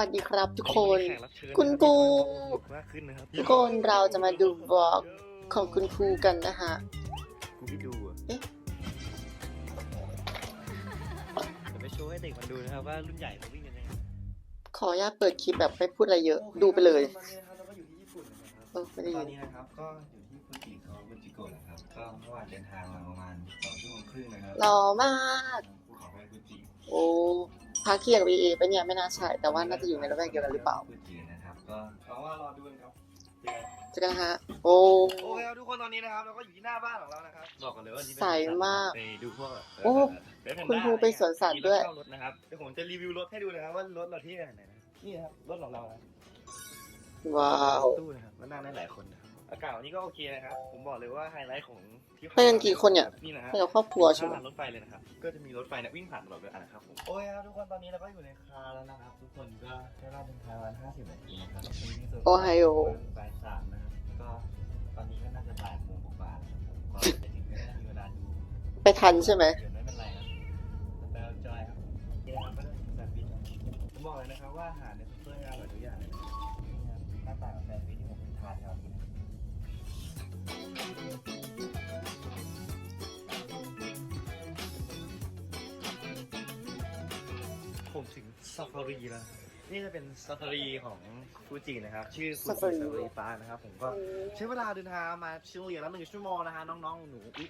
วัสดีครับทุกคนแขกรับเชิญคุณครูมากขึ้นนะครับทุกคนเราจะมาดูบล็อกของคุณครูกันนะฮะกูไม่ดูอะเอ๊ะเดี๋ยวไปโชว์ให้เด็กมันดูนะครับว่ารุ่นใหญ่เขาวิ่งกันยังไงขออนุญาตเปิดคลิปแบบไม่พูดอะไรเยอะ ดูไปเลยตอนนี้นะครับเราก็อยู่ที่ญี่ปุ่นนะครับเออไม่ได้ตยิอนนนี้นะครับก็อยู่ที่ฟูจิเขาฟูจิโกะนะครับก็เมื่อวานเดินทางมาประมาณสองชั่วโมงครึ่งนะครับหล่อมากภูเขาไฟฟูจิโอ้ พักเที่ยง VA ไปเนี่ยไม่น่าใช่ แต่ว่าน่าจะอยู่ในระแวกเดียวกันหรือเปล่าฟูจินะครับก็หวังว่ารอดูกันครับเจอกันฮะโอ้โอเคครับทุกคนตอนนี้นะครับเราก็อยู่ที่หน้าบ้านของเรานะครับบอกกันเลยว่านี่ใสมากไปดูพวกโอ้เว็บแพนดาคุณครูไปสวนสัตว์ด้วยรถเช่ารถนะครับเดี๋ยวผมจะรีวิวรถให้ดูนะครับว่ารถเราที่ไหนนะนี่ครับรถของเรานะว้าวตู้นะครับแล้วนั่งได้หลายคนนะ อากาศวันนี้ก็โอเคนะครับ ผมบอกเลยว่าไฮไลท์ของที่ไปกันกี่คนเนี่ยนี่นะฮะไปกับครอบครัวใช่ไหมข้างรถไฟเลยนะครับ ก็จะมีรถไฟเนี่ยวิ่งผ่านตลอดเวลานะครับผม โอ้ยครับทุกคนตอนนี้เราก็อยู่ในคาร์แล้วนะครับ ทุกคนก็ใช้เวลาเดินทางประมาณ50นาทีนะครับในที่สุดโอไฮโอบ่ายสามนะครับก็ตอนนี้ก็น่าจะบ่ายโมงกว่าๆแล้วครับผมก็จะถึงไม่ได้มีเวลาดูไปทันใช่ไหมเดี๋ยวไม่เป็นไรครับแต่จอยครับนี่นะครับก็จะเป็นแซนด์วิชครับผมบอกเลยนะครับว่าอาหารในซุปเปอร์อร่อย ผมถึงซาฟารีแล้วนะครับนี่จะเป็นซาฟารีของฟูจินะครับ ชื่อฟูจิซาฟา Safari รีปาร์คนะครับ ผมก็ใช้เวลาเดินทางมาเฉลี่ยแล้วหนึ่งชั่วโมงนะฮะน้องๆ หนูอุ๊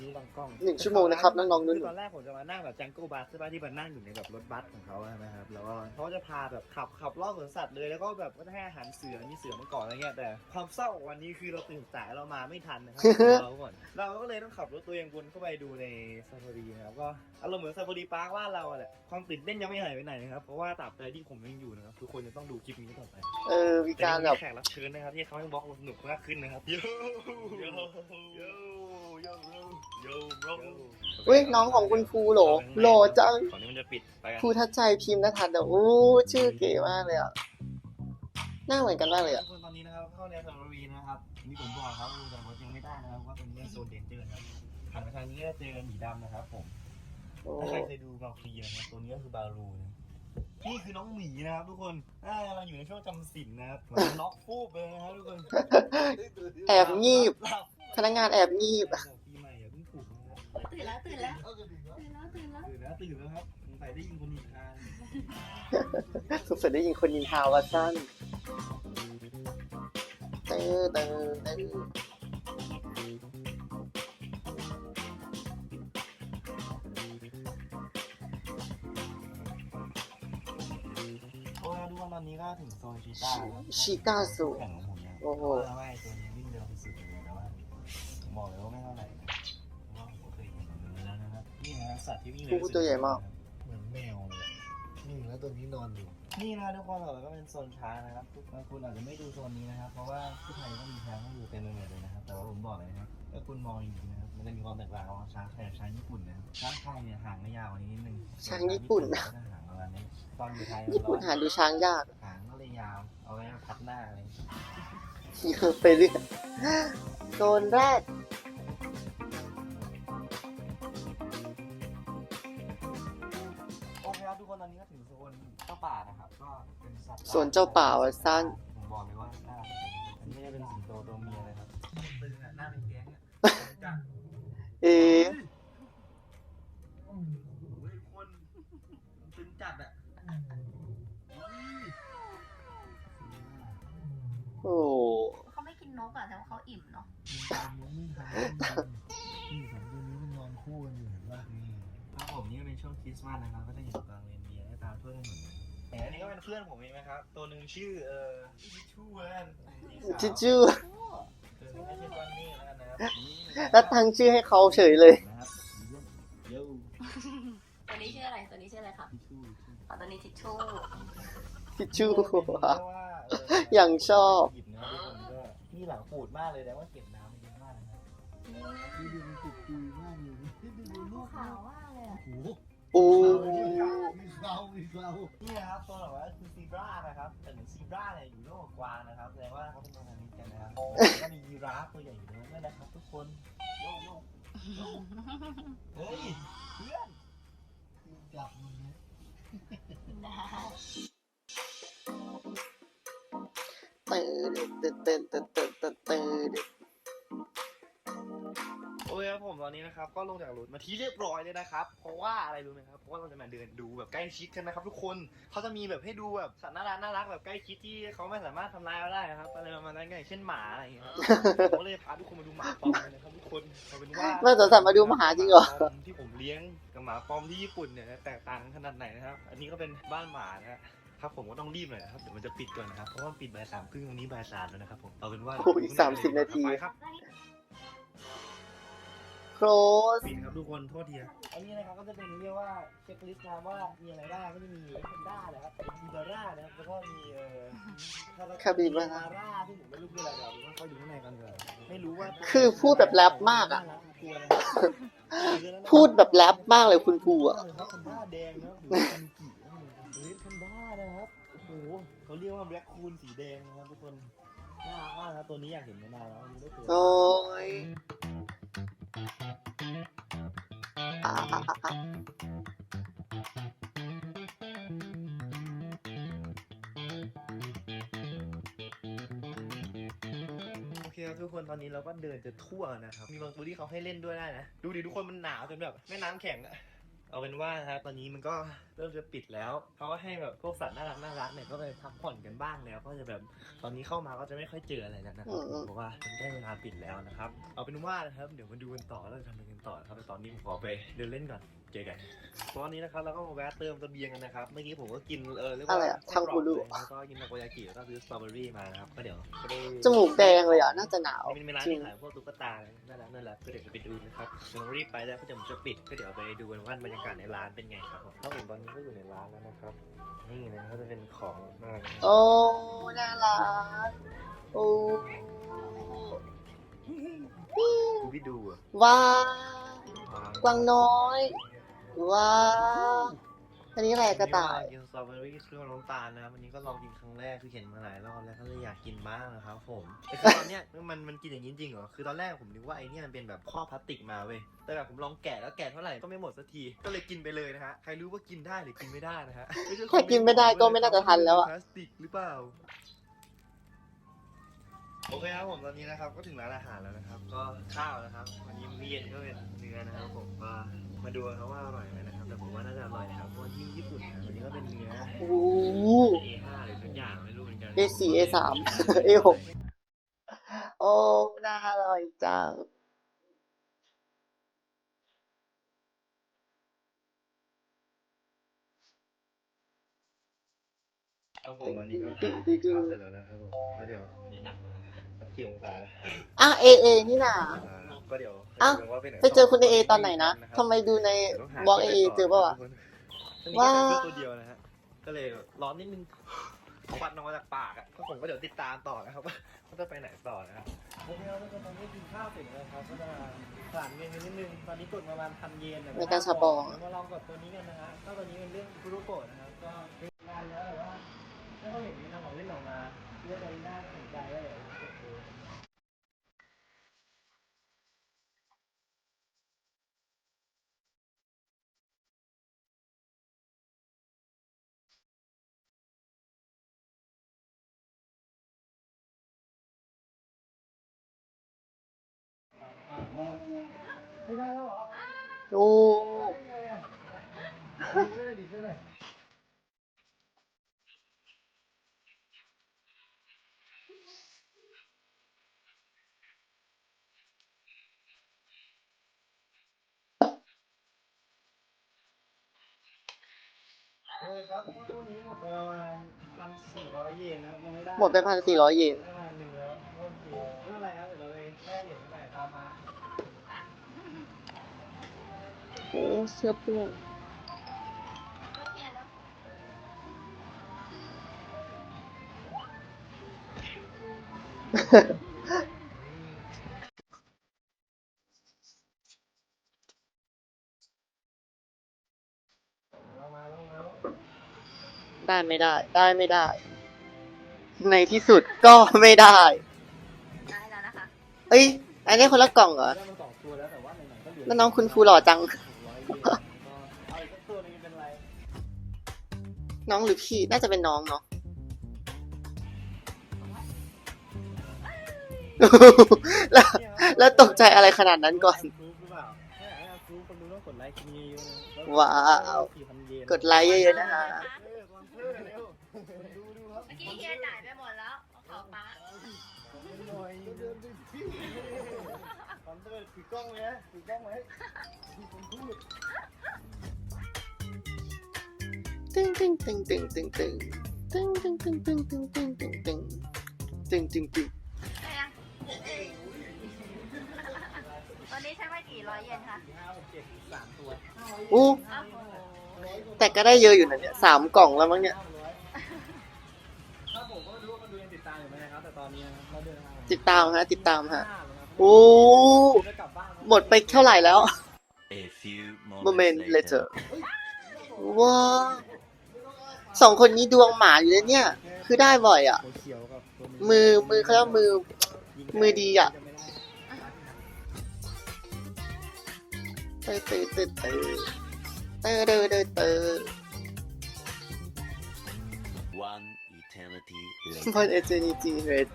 ยนี่บังกล้องหนึ่งชั่วโมงนะครับน้องๆนุ่นคือตอนแรกผมจะมานั่งแบบจังเกิลบัสใช่ป่ะที่มันนั่งอยู่ในแบบรถบัสของเขาใช่ไหมครับแล้วก็เขาจะพาแบบขับขับรอบสวนสัตว์เลยแล้วก็แบบก็จะให้อาหารเสือมีเสือมาก่อนอะไรเงี้ยแต่ความเศร้าของวันนี้คือเราตื่นสายเรามาไม่ทันนะครับเราก่อนเราก็เลยต้องขับรถตัวเองวนเข้าไปดูในซาฟารีนะครับก็อารมณ์เหมือนซาฟารีปาร์คว่านเราอะแหละความตื่นเต้นยังไม่หายไปไหนนะครับเพราะว่าตราบใดที่ผมยังอยู่นะครับทุกคนจะต้องดูคลิปนี้ต่อไปเออมีการแบบแขกรับเชิญนะครับที่เขาให้บล็อกสนุกมากขึ้นนะครับโยโยโยโยโยโย อุ้ยน้องของคุณครูโหลโหลจังก่อนที่มันจะปิดไปกันครูทัชใจพิมพ์นะทันเดี๋ยวโอ้ชื่อเก๋มากเลยอะหน้าเหมือนกันมากเลยอะทุกคนตอนนี้นะครับเข้าในซาฟารีนะครับนี่ผมบอกครับดูแต่รถยังไม่ได้นะครับว่าเป็นเรื่องโซนเดนเจอร์นะครับหันไปทางนี้ก็จะเจอหมีดำนะครับผมโอ้ถ้าใครเคยดูบาฟีนะครับตัวนี้ก็คือบารูนะนี่คือน้องหมีนะครับทุกคนอ่ากำลังอยู่ในช่วงจำศีลนะครับเหมือนน็อกฟูบเลยนะครับทุกคนแอบงีบหลับ พนักงานแอบงีบปีใหม่อย่าเพิ่งปลุกนะครับตื่นแล้วตื่นแล้วตื่นแล้วตื่นแล้วตื่นแล้วตื่นแล้วครับสงสัยได้ยินคนนินทาสุดสุดได้ยินคนยินทาว่าสั้นเตอเตอเตอโอ้ยทุกคนตอนนี้ก็ถึงโซนชีต้าแล้วชิก้าสุแข่งของผมนะโอ้โหเพราะว่าไอ้ตัวนี้วิ่งเร็วที่สุดเลยแต่ว่าผม บอกเลยว่าไม่เท่าไหร่นะเพราะว่าผมเคยเห็นมันมาแล้วนะครับนี่นะสัตว์ที่วิ่งเร็วครูตัวใหญ่มาก เหมือนแมวเลยนี่แล้วตัวนี้นอนอยู่ นี่นะทุกคนเราก็เป็นโซนช้างนะครับทุกบางคุณอาจจะไม่ดูโซนนี้นะครับ เพราะว่าที่ไทยก็มีช้างให้อยู่เต็มไปหมดเลยนะครับ แต่ว่าผมบอกเลยนะครับถ้าคุณมองจริงๆนะครับ มันจะมีความแตกต่างระหว่างช้างไทยกับช้างญี่ปุ่นนะครับ ช้างไทยเนี่ยหางก็ยาวกว่านี้นิดนึงช้างญี่ปุ่นก็จะหางประมาณนี้ ตอนอยู่ไทยญี่ปุ่นหาดูช้างยาก หางก็เลยยาว เอาไว้พัดหน้าอะไรอย่างเงี้ย เยอะไปเรื่อยโซนแรกโอเคครับทุกคนตอนนี้ก็ถึงโซนเจ้าป่านะครับก็เป็นสัตว์สวนเจ้าป่าว่าสั้นผมบอกเลยว่าน่ารักอันนี้จะเป็นสิงโตตัวเมียเล อันนี้ก็เป็นเพื่อนผมเองนะครับ ตัวหนึ่งชื่อเอ่อทิชชู่แล้วกันทิชชู่ตัวหนึงก็ชื่อก้อนนี่แล้วกันนะครับนี่แล้วตั้งชื่อให้เขาเฉยเลย นะครับเยอะตัวนี้ชื่ออะไร ตัวนี้ชื่ออะไรครับทิชชู่อ๋อตัวนี้ทิชชู่ทิชชู่เรียกว่าเอย่างชอบ หยิบนะทุกคนก็นี่หลังปูดมากเลยแต่ว่าเก็บน้ำเยอะมากนะครับที่ดูมันติดปุยมากเลยที่ดูลูลูกกขาวมากเลยอะโอ้โหปูมี เรา นี่นะครับตัวหลักก็คือซีบรานะครับแต่หนึ่งซีบราเนี่ยอยู่โลกกวางนะครับแสดงว่าเขาเป็นพันธมิตรกันนะครับแล้วก็มียีราฟตัวใหญ่อยู่นั้นด้วยนะครับ ทุกคนโยโยเฮ้ยเพื่อนกลับมึเนะตื่เตื่เตื่นตื่นตื่เตื่น เคครับผมตอนนี้นะครับก็ลงจากรถมาที่เรียบร้อยเลยนะครับ เพราะว่าอะไรรู้ไหมครับเพราะว่าเราจะมาเดินดูแบบใกล้ชิดกันนะครับ ทุกคนเขาจะมีแบบให้ดูแบบสัตว์น่ารักน่ารักแบบใกล้ชิดที่เขาไม่สามารถทำร้ายเราได้นะครับอะไรประมาณนั้นไงเช่นหมาอะไรอย่างเงี้ยครับผมก็เลยพาทุกคนมาดูหมาปอมกันนะครับทุกคนเอาเป็นว่าแม่สวนสัตว์มาดูหมาจริงเหรอหมาปอมที่ผมเลี้ยงกับหมาปอมที่ญี่ปุ่นเนี่ยแตกต่างกันขนาดไหนนะครับ อันนี้ก็เป็นบ้านหมานะฮะครับผมก็ต้องรีบหน่อยนะครับเดี๋ยวมันจะปิดก่อนนะครับเพราะว่ามันปิดบ่ายสามครึ่งตรงนี้บ่ายสามแล้วนะครับผมเอาเป็นว่าโอ้อีก30นาที ไปครับโครสปิดครับทุกคนโทษทีนะอันนี้นะครับก็จะเป็นเรียกว่าเช็คลิสต์นะว่ามีอะไรบ้างก็จะมีเอ็นด้านะครับมีบาร่านะครับแล้วก็มีเอ่อคาบิบาร่าร่าที่ผมไม่รู้คืออะไรเดี๋ยวเราเข้าอยู่ข้างในกันเลยไม่รู้ว่าคือพูดแบบแรปมากอะกลัวนะครับพูดแบบแรปมากเลยคุณครูอะครับคันด้าแดงนะครับหรือคันกี่นะครับเลดคันด้านะครับโอ้โหเขาเรียกว่าแบล็คคูนสีแดงนะครับทุกคนน่ารักมากนะครับตัวนี้อยากเห็นมานานแล้วยังไม่ได้เจอโอ้ยอะอะอะอะ โอเคครับทุกคนตอนนี้เราก็เดินจะทั่วนะครับ มีบางตัวที่เขาให้เล่นด้วยได้นะ ดูดิทุกคนมันหนาวจนแบบแม่น้ำแข็งอะเอาเป็นว่านะครับตอนนี้มันก็ ริ่มจะปิดแล้วเขาก็ให้แบบพวกสัตว์น่ารักน่ารักเนี่ยก็ไปพักผ่อนกันบ้างแล้ว ก็จะแบบตอนนี้เข้ามาก็จะไม่ค่อยเจออะไรแล้วนะครับเพราะว่ามันใกล้เวลาปิดแล้วนะครับ เอาเป็นว่านะครับเดี๋ยวมาดูกันต่อแล้วจะทำอะไรกันต่อนะครับแต่ตอนนี้ผมขอไปเดินเล่นก่อนเจอกันตอนนี้นะครับเราก็มาแวะเติมเสบียงกันนะครับเมื่อกี้ผมก็กินเออเรียกว่าอะไรอะทังกูรุแล้วก็กินทาโกยากิแล้วก็ซื้อสตรอเบอรี่มานะครับก็เดี๋ยวก็ได้จมูกแดงเลยอะน่าจะหนาวมันเป็นร้านจริที่งขายพวกตุ๊กตาน่ารักน่ารักก็เดี๋ยวจะไปดูนะครับเดี๋ยวรีบไปแล้วก็เดี๋ยวผมจะปิดก็เดี๋ยวไปดูกันว่าบรรยากาศในร้านเป็นไงครับผมถ้าผมตอนนี้ก็อยู่ในร้านแล้วนะครับ นี่นะก็จะเป็นของน่ารักโอ้น่ารักโอ้ดูพี่ดูอะว้าวกวางน้อยว้าว อันนี้อะไรกระต่าย กินสตรอเบอรี่เครื่องน้ำตาลนะครับวันนี้ก็ลองกินครั้งแรกคือเห็นมาหลายรอบแล้วก็เลยอยากกินบ้างนะครับผมแต่คือตอนเนี้ยมันมันกินอย่างนี้จริงเหรอคือตอนแรกผมนึกว่าไอ้เนี่ยมันเป็นแบบข้อพลาสติกมาเว้ยแต่แบบผมลองแกะแล้วแกะเท่าไหร่ก็ไม่หมดสักทีก็เลยกินไปเลยนะฮะใครรู้ว่ากินได้หรือกินไม่ได้นะฮะไม่ใช่ถ้ากินไม่ได้ก็ไม่น่าจะทันแล้วอะ พลาสติกหรือเปล่า โอเคครับผมตอนนี้นะครับก็ถึงร้านอาหารแล้วนะครับ ก็ข้าวนะครับวันนี้มื้อเย็นก็เป็นเนื้อนะครับผมก็มาดูกันครับว่าอร่อยไหมนะครับ แต่ผมว่าน่าจะอร่อยนะครับเพราะว่าที่ญี่ปุ่นนะวันนี้ก็เป็นเนื้อ โอ้ A5 หรือสักอย่างไม่รู้เหมือนกัน A4 A3 A6 โอ้น่าอร่อยจังครับผมวันนี้ก็ข้าวเสร็จแล้วนะครับผมก็เดี๋ยวกี่องศาอะ A A นี่น่ะ อ่า ก็เดี๋ยวอ้าวดูว่าหนไปเจอคุณ A A ตอนไหนนะทำไมดูในบล็อก A A เจอป่าวะว้าว้าตัวเดียวนะฮะก็เลยร้อนนิดนึงควันออกมาจากปากอะก็ผมก็เดี๋ยวติดตามต่อนะครับว่าว่าจะไปไหนต่อนะครับโอเคแล้วก็ตอนนี้กินข้าวเสร็จแล้วครับก็จะผ่านเงินไปนิดนึงตอนนี้กดประมาณพันเยนนะคบในการชาปองมาลองกดตัวนี้กันนะฮะก็ตัวนี้เป็นเรื่องคุโรโกะนะครับก็เป็นงานแล้วแต่ว่าไม่ค่อยเห็นมีทำของเล่นออกมาเรื่องอะไรน่าสนใจก็เลยกดดูไม่ได้แล้ว โอ้หน่อยดิช่วยหน่อยเออครับตู้นี้หมดไปพันสี่ร้อยเยน โอ้เสื้อเปื้อนเรามาแล้วมาแล้วได้ไม่ได้ ได้ไม่ได้ ในที่สุดก็ไม่ได้ ได้แล้วนะคะ เอ้ย อันนี้คนละกล่องเหรอ ได้มาสองตัวแล้วแต่ว่าไหนๆก็เหลือ แล้วน้องคุณครูหล่อจังร้อยเย น้องหรือพี่น่าจะเป็นน้องเนาะแล้วแล้วตกใจอะไรขนาดนั้นก่อน ว้าว กดไลค์เยอะๆนะคะ ถือกล้องไว้นะถือกล้องไว้มีคนพูดตึ้งตึ้งตึ้งตึ้งตึ้งตึ้งตึ้งตึ้งตึ้งตึ้งตึ้งตึ้งตึ้งตึ้งตึ้งตึ้งตึ้งได้ยังตอนนี้ใช้ไปกี่ร้อยเยนคะสี่ห้าหกเจ็ดสามตัวโอ้อ้าวโหแต่ก็ได้เยอะอยู่นะเนี่ยสามกล่องแล้วมั้งเนี่ย ถ้าผมก็ไม่รู้ว่าคนดูยังติดตามอยู่ไหมนะครับแต่ตอนนี้เราเดินทางติดตามฮะ ติดตามฮะ ห้าแล้วนะ โอ้จะกลับบ้านนะหมดไปเท่าไหร่แล้ว A few moment later ว้าวสองคนนี้ดวงหมาอยู่เลยเนี่ย คือได้บ่อยอะตัวเขียวกับตัวมือมือเขาเรียกว่ามือ มือดีอะเตอเตอเตอเตอเตอเตอเตอเตอ One eternity พอ later เอเจนิจีเรด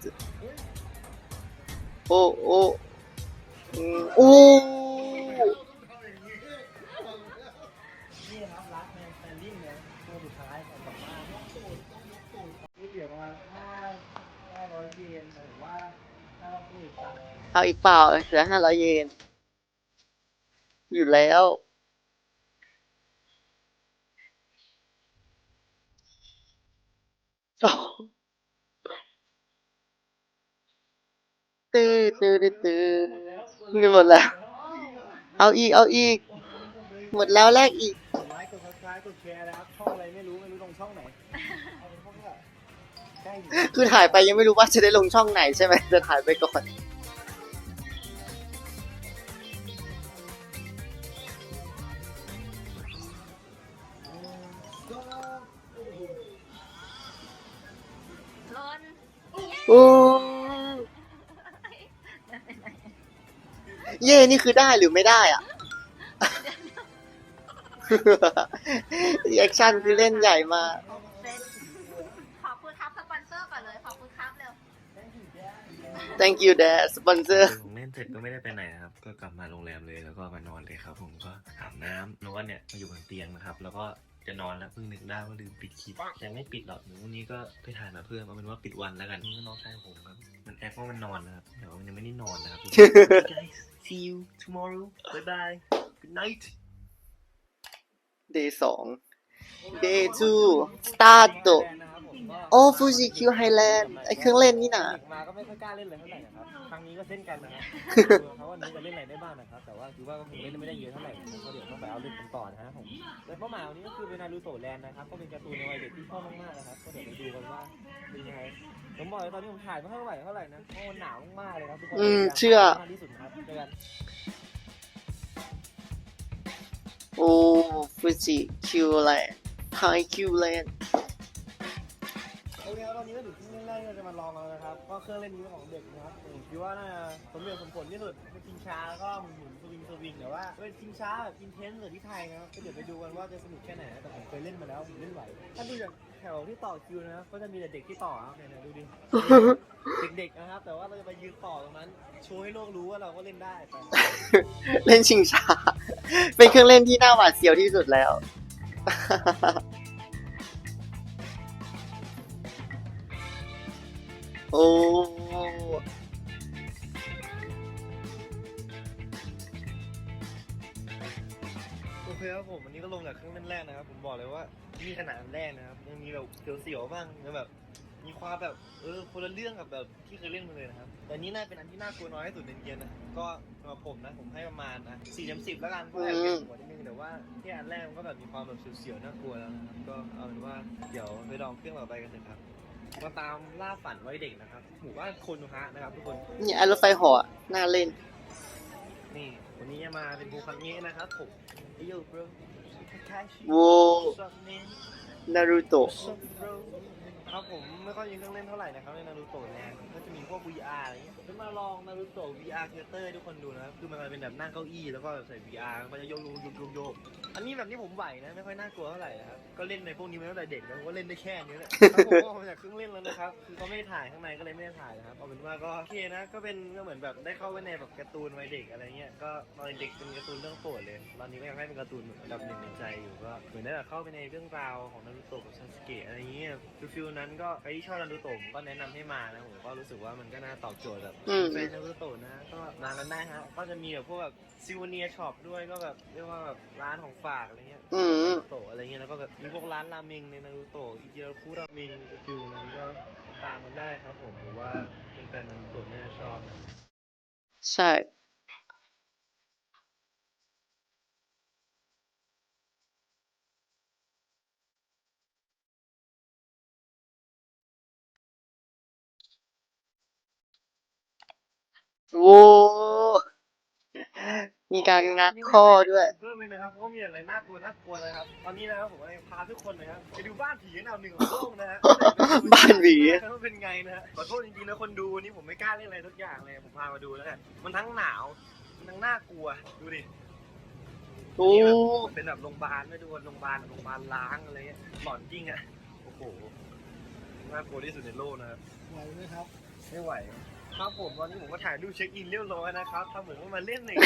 โอ้โอ้โอ้เอาอีกเปล่าเสียอห้าร้อยเยน อยู่แล้ว哦。 ตื้อตื้อตื้อตื้อเงินหมดแล้ว เอาอีก เอาอีก หมดแล้วแลกอีกกดไลค์กดซับสไครต์กดแชร์นะครับช่องอะไรไม่รู้ไม่รู้ลงช่องไหนเอาเป็นพวกแบบใกล้ถึงคือถ่ายไปยังไม่รู้ว่าจะได้ลงช่องไหนใช่ไหมจะถ่ายไปก่อนก็ล้นโอ้ นี่คือได้หรือไม่ได้อะรีแอคชั่นคือเล่นใหญ่มากขอบคุณครับสปอนเซอร์ก่อนเลยขอบคุณครับเร็ว thank you dad sponsor ผมเล่นเสร็จก็ไม่ได้ไปไหนนะครับ ก็กลับมาโรงแรมเลยแล้วก็มานอนเลยครับ ผมก็อาบน้ำนวดเนี่ยมาอยู่บนเตียงนะครับ แล้วก็ จะนอนแล้วเพิ่งนึกได้ว่าลืมปิดคลิปยังไม่ปิดหรอกเดี๋ยววันนี้ก็ไปถ่ายมาเพิ่มเอาเป็นว่าปิดวันแล้วกันนี่ก็น้องชายผมครับมันแอปว่ามันนอนนะครับแต่ว่ามันยังไม่ได้นอนนะครับ guys see you tomorrow bye bye good night day สอง day two start นะครับผมก็ โอ้ฟูจิคิวไฮแลนด์ไอเครื่องเล่นนี่นะเด็กมาก็ไม่ค่อยกล้าเล่นเลยเท่าไหร่นะครับ ครั้งนี้ก็เช่นกันนะครับเขาวันนี้จะเล่นอะไรได้บ้างนะครับ แต่ว่าคือว่าก็คงเล่นไม่ได้เยอะเท่าไหร่ผมก็เดี๋ยวต้องไปเอาเล่นกันต่อนะฮะผมแต่เป้าหมายวันนี้ก็คือเป็นนารูโตะแลนด์นะครับ ก็เป็นการ์ตูนในวัยเด็กที่ชอบมากๆนะครับ ก็เดี๋ยวไปดูกันว่าเป็นยังไง ผมบอกเลยตอนนี้ผมถ่ายไม่ค่อยไหวเท่าไหร่นะเพราะมันหนาวมากๆเลยครับทุกคนอืมเชื่อ มากที่สุดนะครับเจอกัน โอ้ฟูจิคิวแลนด์ไฮคิวแลนด์ โอเครับตอนนี้ก็ถึงเครื่เล่นแรกที่เราจะมาลองแล้วนะครับ ก็เครื่องเล่นนี้ของเด็กนะครับผมคิดว่าน่าจะสมเหตุสมผลที่สุดเป็นชิงช้าแล้วก็หมุนสวิงสวิงแต่ว่าเป็นชิงช้าแบบอินเทนส์เหมือที่ไทยนะครับก็เดี๋ยวไปดูกันว่าจะสนุกแค่ไหนนะแต่ผมเคยเล่นมาแล้วผมเล่นไหวถ้าดูจากแถวที่ต่อคิวนะก็จะมีแต่เด็กที่ต่อครับเนี่ยๆดูดิเด็กๆนะครับ แต่ว่าเราจะไปยืนต่อตรงนั้นโชว์ให้โลกรู้ว่าเราก็เล่นได้ไปเล่นชิงช้า เป็นเครื่องเล่นที่น่าหวาดเสียวที่สุดแล้ว โอ้โอเคครับผมวันนี้ก็ลงจากเครื่องเล่นแรกนะครับ ผมบอกเลยว่ามีขนาดแรกนะครับยังมีแบบเสียวๆบ้างยังแบบ มีความแบบเออคนละเรื่องกับแบบที่เคยเล่นมาเลยนะครับ แต่นี่น่าเป็นอันที่น่ากลัวน้อยที่สุดในเกมนะก็สำหรับผมนะผมให้ประมาณนะสี่เต็มสิบแล้วกันเพราะแอบเก็บหัวนิดนึงแต่ว่าที่อันแรกมันก็แบบมีความแบบเสียวๆน่ากลัวแล้วนะครับก็เอาเป็นว่าเดี๋ยวไปลองเครื่องต่อไปกันเลยครับ มาตามล่าฝันไว้เด็กนะครับ หมู่บ้านโคนฮะนะครับทุกคนนี่ไอรถไฟเหออะน่าเล่น นี่ วันนี้จะมาเป็นบูคังเงะนะครับผมเฮ้ยโบรโว้ นารูโตะ What's up bro ครับผมไม่ค่อยมีเครื่องเล่นเท่าไหร่นะครับในนารูโตะแลนด์ก็จะมีพวก VR อะไรเงี้ยจะมาลองนารูโตะ VR Theater ให้ทุกคนดูนะครับคือมันเป็นแบบนั่งเก้าอี้แล้วก็ใส่ VR มันจะโยกโยกโยกโยกโยกอันนี้แบบนี้ผมไหวนะไม่ค่อยน่ากลัวเท่าไหร่นะครับก็เล่นในพวกนี้มาตั้งแต่เด็กแล้วผมก็เล่นได้แค่นี้แหละครับผมก็ออกมาจากเครื่องเล่นแล้วนะครับคือเขาไม่ได้ถ่ายข้างในก็เลยไม่ได้ถ่ายนะครับเอาเป็นว่าก็โอเคนะก็เป็นก็เหมือนแบบได้เข้าไปในแบบการ์ตูนวัยเด็กอะไรเงี้ยก็ตอนเด็กเป็นการ์ตูนเรื่องโปรดเลยตอนนี้ก็ยังให้เป็นการ์ตูนอันดับหนึ่งในใจอยู่ก็เหมือนได้แบบเข้าไปในเรื่องราวของนารูโตะกับซาสเกะอะไรเงี้ยคือฟิลนั้นก็ใครที่ชอบนารูโตะผมก็แนะนำให้มานะผมก็รู้สึกว่ามันก็น่าตอบโจทย์แบบอืมแฟนนารูโตะนะก็มากันได้ฮะก็จะมีแบบพวกแบบซิวเนียช็อปด้วยก็แบบเรียกว่าแบบร้านของฝากอะไรเงี้ย อืมนารูโตะอะไรเงี้ยแล้วก็แบบมีพวกร้านราเมงในนารูโตะอิจิราคุราเมงฟิลนั้นก็ตามมันได้ครับผมผมว่าเป็นแฟนนารูโตะน่าจะชอบนะ ใช่ โว้มีการงัดข้อด้วย เพิ่มเลยนะครับเพราะว่ามีอะไรน่ากลัวน่ากลัวเลยครับ ตอนนี้นะครับผมก็เลยพาทุกคนนะครับไปดูบ้านผีอันดับหนึ่งของโลกนะฮะบ้านผี ว่าเป็นไงนะฮะขอโทษจริงๆนะคนดูวันนี้ผมไม่กล้าเล่นอะไรทุกอย่างเลยผมพามาดูแล้วกันมันทั้งหนาวมันทั้งน่ากลัวดูดิโอ้นี่แบบมันเป็นแบบโรงพยาบาลไม่ดูโรงพยาบาลโรงพยาบาลล้างอะไรเงี้ยหลอนจริงอะโอ้โหน่ากลัวที่สุดในโลกนะครับไหวไหมครับไม่ไหว ครับผมตอนนี้ผมก็ถ่ายรูปเช็คอินเรียบร้อยนะครับทำเหมือนว่ามาเล่นเนี่ย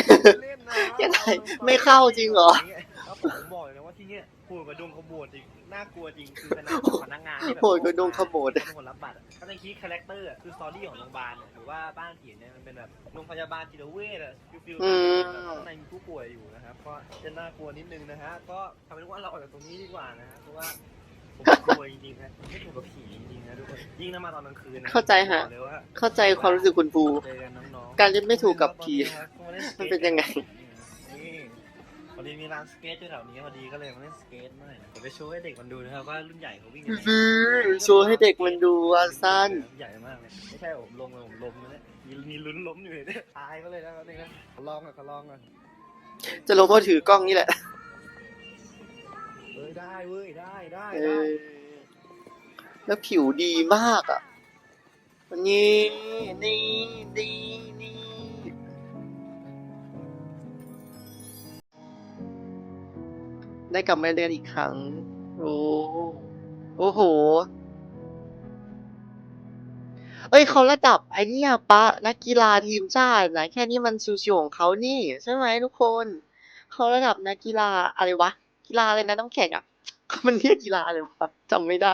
เล่นนะยังไงไม่เข้าจริงเหรอครับผมบอกเลยนะว่าที่เนี้ยโหดกว่าดงขบวนจริงน่ากลัวจริงคือคณะพนักงานที่แบบโหดกว่าดงขบวนเป็นคนรับบัตรอะถ้าในคิดคาแรคเตอร์อะคือสตอรี่ของโรงพยาบาลอะหรือว่าบ้านผีเนี่ยมันเป็นแบบโรงพยาบาลจิตเวชอะฟิลฟิลอืมข้างในมีผู้ป่วยอยู่นะครับก็จะน่ากลัวนิดนึงนะฮะก็ทำเป็นว่าเราออกจากตรงนี้ดีกว่านะฮะเพราะว่า ผมกลัวจริงๆนะไม่ถูกกับผีจริงๆนะทุกคนยิ่งถ้ามาตอนกลางคืนนะเข้าใจฮะ บอกเลยว่าเข้าใจความรู้สึกคุณปู เจอกันน้องๆ การเล่นไม่ถูกกับผีตอก็าล่สมันก็ตเป็นยังไง นี่พอดีมีร้านสเก็ตอยู่แถวนี้พอดีก็เลยมาเล่นสเก็ตหน่อยเดี๋ยวไปโชว์ให้เด็กมันดูนะครับว่ารุ่นใหญ่เขาวิ่งยังไงซื้อโชว์ให้เด็กมันดูว่าสั้น ใหญ่มากเลยไม่ใช่ผมลงเลยผมล้มเลยเนี่ยมีมีลุ้นล้มอยู่เลยเนี่ยตายก็เลยนะครับนี่นะขอลองก่อนขอลองก่อนจะลงเพราะถือกล้องนี่แหละ เอ้ยได้เว้ยได้ได้เอได้อแล้วผิวดีมากอะนี่นี่นี่นี่ได้กลับมาเรียนอีกครั้ง โอ้โอ้โห เอ้ยเขาระดับไอ้เนี่ยปะนักกีฬาทีมชาตินะแค่นี้มันชิวๆของเขานี่ ใช่ไหมทุกคน เขาระดับนักกีฬาอะไรวะ กีฬาเลยนะต้องแข่งอะ มันเรียกกีฬาเลยครับจำไม่ได้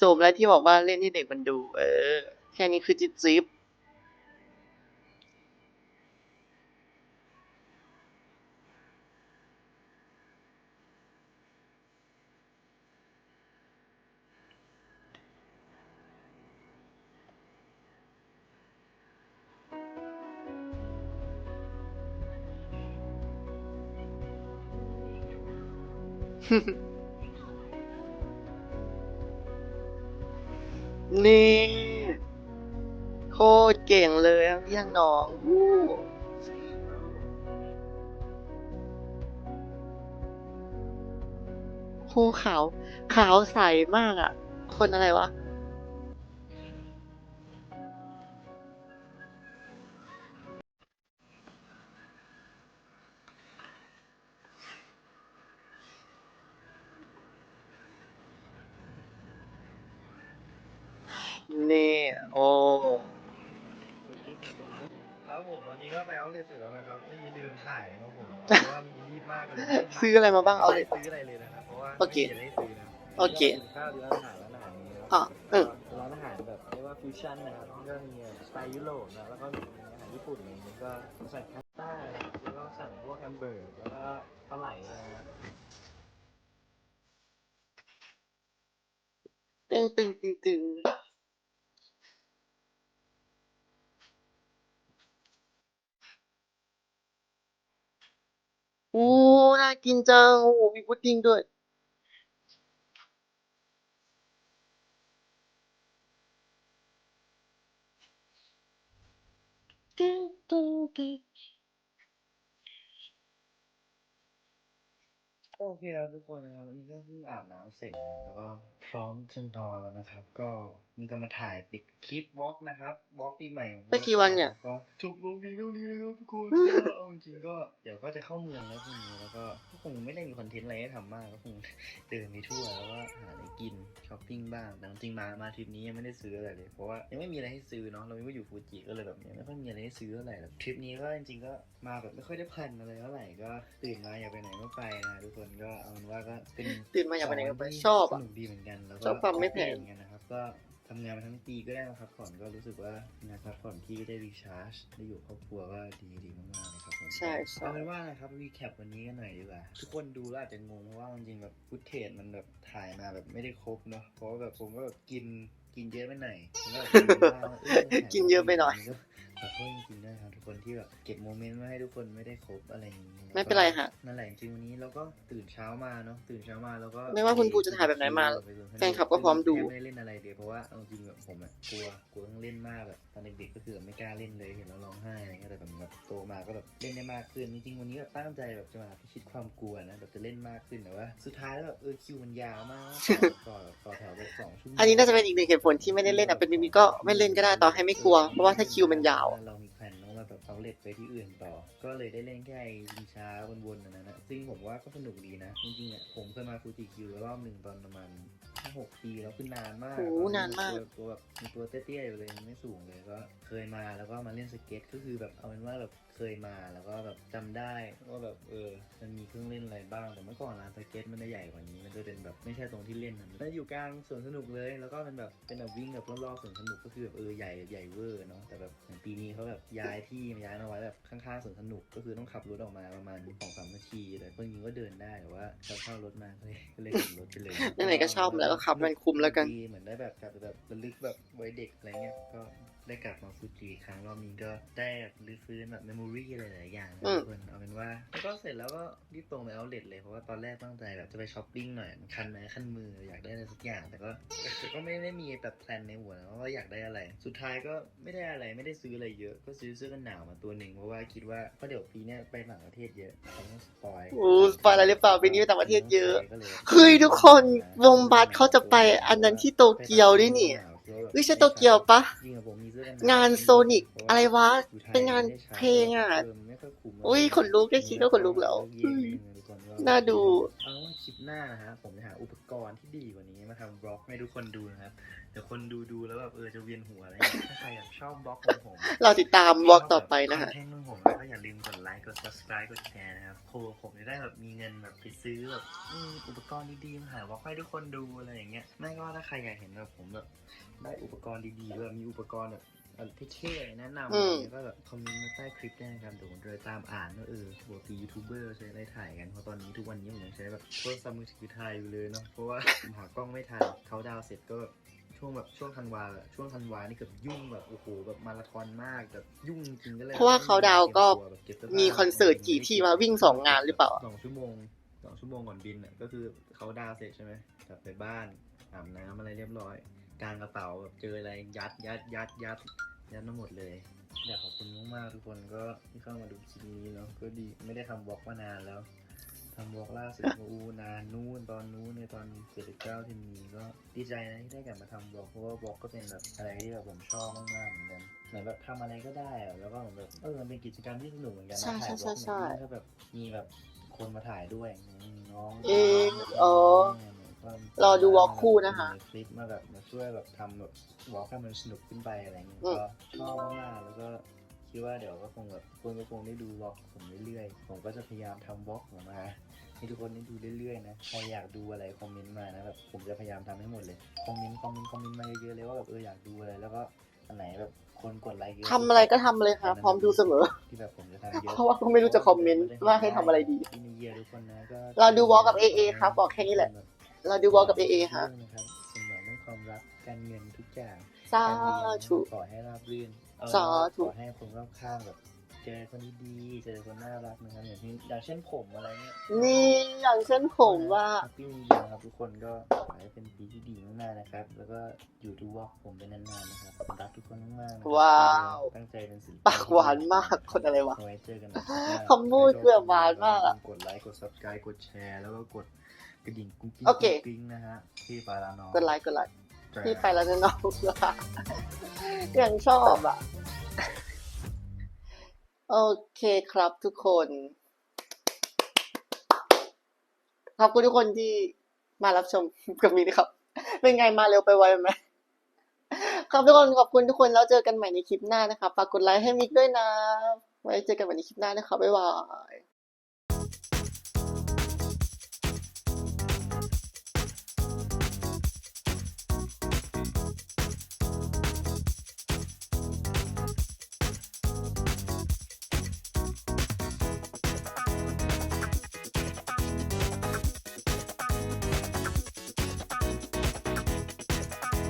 สมแล้วที่บอกว่าเล่นให้เด็กมันดู เออ แค่นี้คือจิ๊บจิ๊บ นี่ โคตรเก่งเลยอะพี่ยังน้องอู้โคขาว ขาวใสมากอะ คนอะไรวะ นี่โอ้ครับผมตอนนี้ก็ไปเอาเลยเสร็จแล้วนะครับไม่มีลืมถ่ายครับผมเพราะว่ามีรีบมากเลยซื้ออะไรมาบ้างเอาเลย ไม่ได้ซื้ออะไรเลยนะครับเพราะว่าโอเค ไม่ได้ซื้อนะโอเคกินข้าวที่ร้านอาหารร้านอาหารนี้อะเออร้านอาหารแบบเรียกว่าฟิวชั่นนะครับก็มีสไตล์ยุโรปนะแล้วก็มีอาหารญี่ปุ่นอะไรอย่างเงี้ยก็ใส่พาสต้าแล้วก็สั่งพวกแฮมเบอร์เกอร์แล้วก็ปลาไหลนะตึงตึงตึงตึงอู้น่า กินจัง โอ้โหมีพุดดิ้งด้วย โอเคแล้วทุกคนนะครับวันนี้ก็เพิ่งอาบน้ำเสร็จแล้วก็ พร้อมจะนอนแล้วนะครับ ก็มีก็มาถ่ายปิดคลิปวอล์กนะครับวอล์กปีใหม่ของไปกี่วันเนี่ยก็ถูกลงดีเท่านี้นะครับทุกคนก็เอาจริงๆก็เดี๋ยวก็จะเข้าเมืองแล้วพรุ่งนี้แล้วก็ก็คงไม่ได้มีคอนเทนต์อะไรให้ทำมากก็คงเดินไปทั่วแล้วก็หาอะไรกินช้อปปิ้งบ้างแต่จริงๆมามาทริปนี้ยังไม่ได้ซื้ออะไรเลยเพราะว่ายังไม่มีอะไรให้ซื้อเนาะเราไม่อยู่ฟูจิก็เลยแบบยังไม่ค่อยมีอะไรให้ซื้อเท่าไหร่แบบทริปนี้ก็จริงๆก็มาแบบไม่ค่อยได้แพลนอะไรเท่าไหร่ก็ตื่นมาอยากไปไหนก็ไปนะทุกคนก็เอาเป็นว่าก็เป็นตื่นมาอยากไปไหนก็ไปที่ชอบสอะนุกดีเหมือนกันแล้วก็ชอบความไม่แพงเหมือนกันนะครับ ก็ทำงานมาทั้งปีก็ได้มาพักผ่อนก็รู้สึกว่างานพักผ่อนที่ได้รีชาร์จได้อยู่ครอบครัวก็ดีดีมากๆเลยครับผมใช่ใช่ เอาเป็นว่านะครับรีแคปวันนี้กันหน่อยดีกว่าทุกคนดูแล้วอาจจะงงเพราะว่าจริงๆแบบฟุตเทจมันแบบถ่ายมาแบบไม่ได้ครบเนาะเพราะว่าแบบผมก็แบบกิน กินเยอะไปหน่อยผมก็แบบกินบ้างเออกินเยอะไปหน่อยก็ขอโทษจริงๆด้วยครับทุกคนที่แบบเก็บโมเมนต์ไว้ให้ทุกคนไม่ได้ครบอะไรอย่างนี้ไม่เป็นไรฮะนั่นแหละจริงๆวันนี้เราก็ตื่นเช้ามาเนาะตื่นเช้ามาแล้วก็ไม่ว่าคุณปูจะถ่ายแบบไหนมาแฟนคลับก็พร้อมดูไม่ได้เล่นอะไรเลยเพราะว่าเอาจริงๆแบบผมอะกลัวกลัวต้องเล่นมากแบบตอนเด็กๆก็คือแบบไม่กล้าเล่นเลยเห็นแล้วร้องไห้อะไรเงี้ยแต่แบบแบบโตมาก็แบบเล่นได้มากขึ้นจริงๆวันนี้แบบตั้งใจแบบจะมาพิชิตความกลัวนะแบบจะเล่นมากขึ้นแต่ว่า สุดท้ายแล้วแบบเออคิวมันยาวมากต่อต่อแถวแบบสองชั่วโมงอันนี้น่าจะเป็นอีกหนึ่งเหตุผลที่ไม่ได้เล่นอะเป็นมิมิก็ไม่เล่นก็ได้ต่อให้ไม่กลัว เพราะว่าถ้าคิวมันยาว เรามีแผนต้องมาแบบเอาเล็ดไปที่อื่นต่อ ก็เลยได้เล่นแค่ไอ้ยิงช้าวนๆอันนั้นนะซึ่งผมว่าก็สนุกดีนะ จริงๆอะผมเคยมาฟูจิคิวรอบหนึ่งตอนประมาณห้าหกปีแล้วคือนานมากโอ้โหตนานมากตัวตัวแบบมีตัวเตี้ยๆอยู่เลยยังไม่สูงเลยก็ เคยมาแล้วก็มาเล่นสเก็ตก็คือแบบเอาเป็นว่าแบบเคยมาแล้วก็แบบจำได้ว่าแบบเออมันมีเครื่องเล่นอะไรบ้างแต่เมื่อก่อนร้านสเก็ตมันจะใหญ่กว่านี้ มันจะเป็นแบบไม่ใช่ตรงที่เล่นนะมันจะอยู่กลางสวนสนุกเลย แล้วก็เป็นแบบเป็นแบบวิ่งแบบรอบๆสวนสนุกก็คือแบบเออใหญ่ใหญ่เวอร์เนาะแต่แบบอย่างปีนี้เขาแบบย้ายที่ย้ายมาไว้แบบข้างๆสวนสนุกก็คือต้องขับรถออกมาประมาณสองสามนาทีแต่คนยิงก็เดินได้แต่ว่าเราเช่ารถมาก็เลยก็เลยขับรถไปเลยไหนๆก็ชอบแล้วก็ขับมันคุ้มแล้วกันดีเหมือนได้แบบกลับไปแบบระลึกแบบวัยเด็กอะไรเงี้ยก็ได้กลับมาฟูจิอีกครั้งรอบนี้ก็ได้แบบรื้อฟื้นแบบเมมโมรี่หลายๆอย่างนะอืมทุกคนเอาเป็นว่าแล้วก็เสร็จแล้วก็รีบตรงไปเอาเลทเลยเพราะว่าตอนแรกตั้งใจแบบจะไปช้อปปิ้งหน่อยมันคันไม้คันมืออยากได้อะไรสักอย่างแต่ก็แต่ก็ไม่ได้มีแบบแพลนในหัวนะว่าอยากได้อะไร สุดท้ายก็ไม่ได้อะไรไม่ได้ซื้ออะไรเยอะก็ซื้อเสื้อกันหนาวมาตัวหนึ่งเพราะว่าคิดว่าเพราะเดี๋ยวปีเนี้ยไปต่างประเทศเยอะเขาต้องสปอยโอ้สปอยอะไรหรือเปล่าปีนี้ไปต่างประเทศเยอะก็ลเฮ้ยทุกคนวงบัสเขาจะไปอันนั้นที่โตเกียวด้วยนี่ เฮ้ยใช่โตเกียวปะจริงๆอะผมมีเสื้อกัหวงานโซนิกอะไรวะอยู่ไทยเป็นงานไม่ได้ใช้เพลงอะเไม่ค่อยคุ้มอุ้ยขนลุกได้คิดก็ขนลุกแล้วเย็นนิดนึงทุกคนก็น่าดูเอาว่าคลิปหน้านะฮะผมจะหาอุปกรณ์ที่ดีกว่านี้ มาทำบล็อกให้ทุกคนดูนะครับเดี๋ยวคนดูดูแล้วแบบเออจะเวียนหัวอะไรอย่างเงี้ยถ้าใครอยากชอบบล็อกของผมเราติดตามวอล์กต่อไปนะฮะคอนเทนต์ของผมแล้วก็อย่าลืมกดไลค์กด subscribe กดแชร์นะครับโคผมจะได้แบบมีเงินแบบไปซื้อแบบอืมอุปกรณ์ดีๆมาหาวอล์กให้ทุกคนดูอะไรอย่างเงี้ยไม่ก็ถ้าใครอยากเห็นแบบผมแบบได้อุปกรณ์ดีๆแบบมีอุปกรณ์แบบ แบบเท่ๆแนะนำอือะไรมเงี้ยก็แบบคอมเมนต์มาใต้คลิปได้นะครับเดี๋ยวผมจะไปตามอ่านว่าเออปกติยูทูบเบอร์ใช้อะไรถ่ายกันเพราะตอนนี้ทุกวันนี้ผมยังใช้แบบโทรศัพท์มือถือถ่ายอยู่เลยเนาะเพราะว่าผมหากล้องไม่ทันเขาดาวน์เสร็จก็แบบช่วงแบบช่วงธันวาอะช่วงธันวานี่เกือบยุ่งแบบโอ้โหแบบมาราธอนมากแบบยุ่งจริงๆก็เลยเพราะว่าเขาดาวน์ก็เก็บตัวแบบเบสื้ผ้ามีคอนเสิร์ตกี่ที่มาวิ่งสองงานหรือเปล่า สองชั่วโมงสองชั่วโมงก่อนบินอะก็คือเขาดาวน์เสร็จใช่ไหมกลับไปบ้านอาบน้ำอะไรเรียบร้อย กางกระเป๋าแบบเจออะไรยัดยัดยัดยัดยัดทั้งหมดเลย อยากขอบคุณมากๆทุกคนก็ที่เข้ามาดูคลิปนี้เนาะก็ดีไม่ได้ทำบล็อกมานานแล้วทำบล็อกล่าสุดก็อูนานนู่นตอนนู้นในตอนเจ็ดเก้าทีนี้ก็ดีใจนะที่ได้กลับมาทำบล็อกเพราะว่าบล็อกก็เป็นแบบอะไรที่แบบผมชอบมากๆเหมือนกันเหมือนแบบทำอะไรก็ได้อะแล้วก็เหมือนแบบเออมันเป็นกิจกรรมที่สนุกเหมือนกันนะใช่ถ่ายบล็อกใช่เนี่ยใช่ถ้าแบบมีแบบคนมาถ่ายด้วยน้องเอ๊ะอ๋อ รอดูวอล์กคู่นะคะ มีคลิปมาแบบมาช่วยแบบทำแบบวอล์กให้มันสนุกขึ้นไปอะไรเงี้ยอืม ก็ชอบมากๆแล้วก็คิดว่าเดี๋ยวก็คงแบบคนก็คงได้ดูวอล์กผมเรื่อยๆ ผมก็จะพยายามทำวอล์กออกมาให้ทุกคนได้ดูเรื่อยๆนะใครอยากดูอะไรคอมเมนต์มานะแบบผมจะพยายามทำให้หมดเลยคอมเมนต์คอมเมนต์คอมเมนต์มาเยอะๆเลยว่าแบบเอออยากดูอะไรแล้วก็อันไหนแบบคนกดไลค์เยอะทำอะไรก็ทำเลยค่ะ พร้อมดูเสมอ ที่แบบผมจะทำเยอะเพราะว่าก็ไม่รู้จะคอมเมนต์ว่าให้ทำอะไรดี ที่มีเยียทุกคนนะก็ เราดูวอล์กกับ AA ครับบอกแค่นี้แหละ เราดูวอล์กกับ AA ฮะนะครับเป็นหวังเรื่องความรักการเงินทุกอย่างสาธุขอให้ราบรื่นเออสาธุขอให้คนรอบข้างแบบเจอคนดีๆเจอคนน่ารักนะครับอย่างที่อย่างเช่นผมอะไรเงี้ยนี่อย่างเช่นผมว่าแฮปปี้นิวเยียร์ครับทุกคนก็ขอให้เป็นปีที่ดีมากๆนะครับ แล้วก็อยู่ดูวอล์กผมเป็นนานๆนะครับผมรักทุกคนมากๆนะครับว้าวตั้งใจเป็นศิลปินปากหวานมากคนอะไรวะเอาไว้เจอกันใหม่ปีหน้าคำพูดคือแบบหวานมากอะกดไลค์กด subscribe กดแชร์แล้วก็กด กระดิ่งกุ้งกิ้งโอเค กุ้งกิ้งนะฮะที่ปลาลานอกดไลค์กดไลค์พี่ไปแล้วนะน้องยังชอบอะ โอเคครับทุกคน ขอบคุณทุกคนที่มารับชมกับมีนะครับ เป็นไงมาเร็วไปไวไหมครับทุกคนขอบคุณทุกคนแล้วเจอกันใหม่ในคลิปหน้านะครับฝากกดไลค์ให้มิกด้วยนะ ไว้เจอกันใหม่ในคลิปหน้านะครับบ๊ายบาย